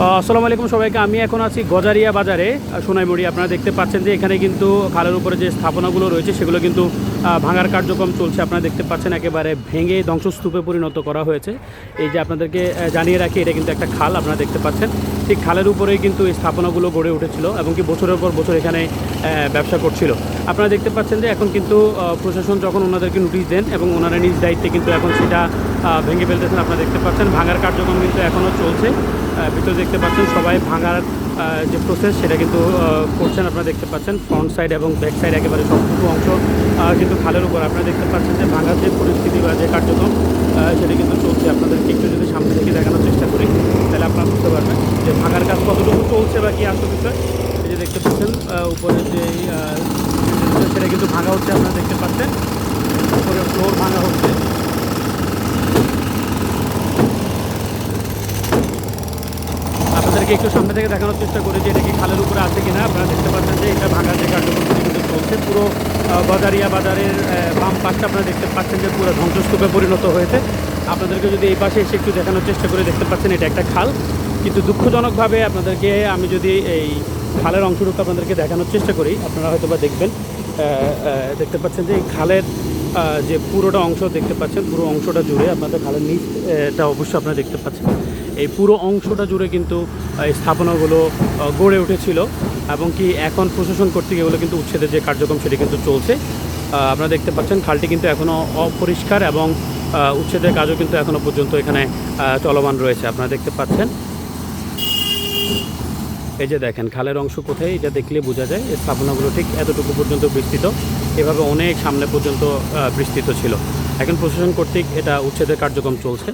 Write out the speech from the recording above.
আসসালামু আলাইকুম সবাইকে। আমি এখন আছি গজারিয়া বাজারে। সোনাইমুড়ি, আপনারা দেখতে পাচ্ছেন যে এখানে কিন্তু খালের উপরে যে স্থাপনাগুলো রয়েছে, সেগুলো কিন্তু ভাঙার কার্যক্রম চলছে। আপনারা দেখতে পাচ্ছেন একেবারে ভেঙে ধ্বংসস্তূপে পরিণত করা হয়েছে। এই যে আপনাদেরকে জানিয়ে রাখি, এটা কিন্তু একটা খাল, আপনারা দেখতে পাচ্ছেন। ঠিক খালের উপরেই কিন্তু এই স্থাপনাগুলো গড়ে উঠেছিল এবং কি বছরের পর বছর এখানে ব্যবসা করছিল। আপনারা দেখতে পাচ্ছেন যে এখন কিন্তু প্রশাসন যখন ওনাদেরকে নোটিশ দেন এবং ওনারা নিজ দায়িত্বে কিন্তু এখন সেটা ভেঙে ফেলতেছেন, আপনারা দেখতে পাচ্ছেন। ভাঙার কার্যক্রম কিন্তু এখনও চলছে। ভিতরে দেখতে পাচ্ছেন সবাই ভাঙার যে প্রসেস সেটা কিন্তু করছেন, আপনারা দেখতে পাচ্ছেন। ফ্রন্ট সাইড এবং ব্যাক সাইড একেবারে সবটুকু অংশ কিন্তু খালের উপর। আপনারা দেখতে পাচ্ছেন যে ভাঙার যে পরিস্থিতি বা যে কার্যক্রম সেটা কিন্তু চলছে। আপনাদেরকে একটু যদি সামনে থেকে দেখানোর চেষ্টা করি, তাহলে আপনারা বুঝতে পারবেন যে ভাঙার কাজ কতটুকু চলছে বা কী আসল বিষয়। এই যে দেখতে পাচ্ছেন উপরে যে সেটা কিন্তু ভাঙা হচ্ছে, আপনারা দেখতে পাচ্ছেন। উপরে ফ্লোর ভাঙা হচ্ছে। আপনাদেরকে একটু সামনে থেকে দেখানোর চেষ্টা করি যে এটা কি খালের উপরে আছে কিনা। আপনারা দেখতে পাচ্ছেন যে এটা ভাঙার যে কার্যক্রমটি চলছে পুরো বাজারিয়া বাজারের বাম পাশটা আপনারা দেখতে পাচ্ছেন যে পুরো ধ্বংসস্তূপে পরিণত হয়েছে। আপনাদেরকে যদি এই পাশে এসে একটু দেখানোর চেষ্টা করে দেখতে পাচ্ছেন, এটা একটা খাল। কিন্তু দুঃখজনকভাবে আপনাদেরকে, আমি যদি এই খালের অংশটুকু আপনাদেরকে দেখানোর চেষ্টা করি, আপনারা হয়তো বা দেখবেন দেখতে পাচ্ছেন যে এই খালের যে পুরোটা অংশ দেখতে পাচ্ছেন, পুরো অংশটা জুড়ে আপনাদের খালের নিচটা অবশ্যই আপনারা দেখতে পাচ্ছেন। এই পুরো অংশটা জুড়ে কিন্তু এই স্থাপনাগুলো গড়ে উঠেছিল এবং কি এখন প্রশাসন কর্তৃক এগুলো কিন্তু উচ্ছেদের যে কার্যক্রম সেটি কিন্তু চলছে। আপনারা দেখতে পাচ্ছেন খালটি কিন্তু এখনও অপরিষ্কার এবং উচ্ছেদের কাজও কিন্তু এখনও পর্যন্ত এখানে চলমান রয়েছে। আপনারা দেখতে পাচ্ছেন। এই যে দেখেন, খালের অংশ কোথায়? এটা দেখলে বোঝা যায় এই স্থাপনাগুলো ঠিক এতটুকু পর্যন্ত বিস্তৃত। এভাবে অনেক সামনে পর্যন্ত বিস্তৃত ছিল। এখন প্রশাসন কর্তৃক এটা উচ্ছেদের কার্যক্রম চলছে।